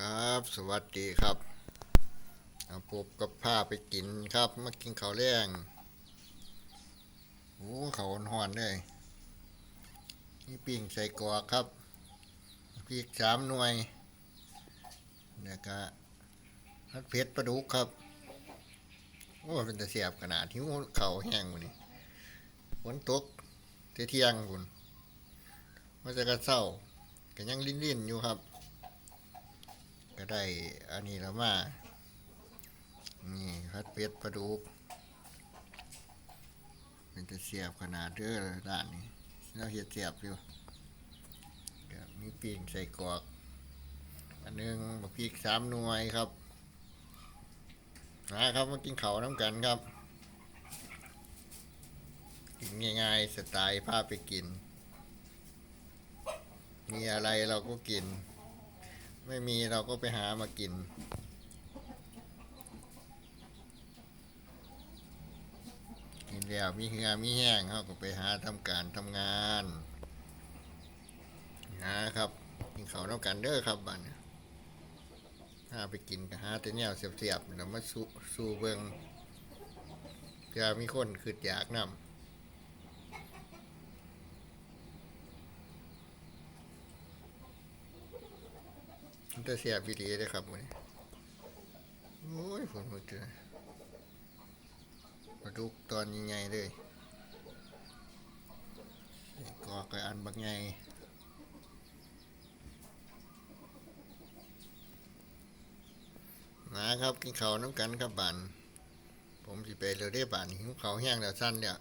ครับ สวัสดีครับเอาพบกับผ้าไปกินครับ มากินข้าวแรงโอ้เขาวหอนเลยนี่ปิ้งใส่กรอกครับพริกสามหน่วยแล้วก็พัดเผ็ดปลาดุกครับโอ้เป็นต่เสียบขนาดที่เขาแห้งวันนี้ฝนตกเที่ยงคุณว่าจะกระเศร้าก็ยังลิ้นๆอยู่ครับ ก็ได้ อันนี้แล้วมา นี่พัดเป็ดปลาดุกเป็นจะเสียบขนาดเด้อด้านนี้เราเห็ดเสียบอยู่ก็มีปีงใส่กรอกอันหนึงบักพริกสามหน่วยครับนะครับมากินเขาน้ำกันครับกินง่ายๆสไตล์พาไปกิน มีอะไรเราก็กิน ไม่มีเราก็ไปหามากิน กินแล้วมีเหือมีแห้งเขาก็ไปหาทำการทำงานนะครับกินเขาวน้ำกันเด้อครับบ้านถ้าไปกินก็หาแต่แนวเสียบๆแล้วมาสู้สู้เบิงเพื่อมีคนคืออยากนำ มันจะเสียบีดีเลยครับวันนี้โอ้ยฝนมาเจอมาดูตอนยังไงเลยกอกกับอันบักไงนะครับกินข้าวน้ำกันครับบันผมสิไปเร็วได้บันหิวข้าวแห้งแล้วสั้นเนี่ย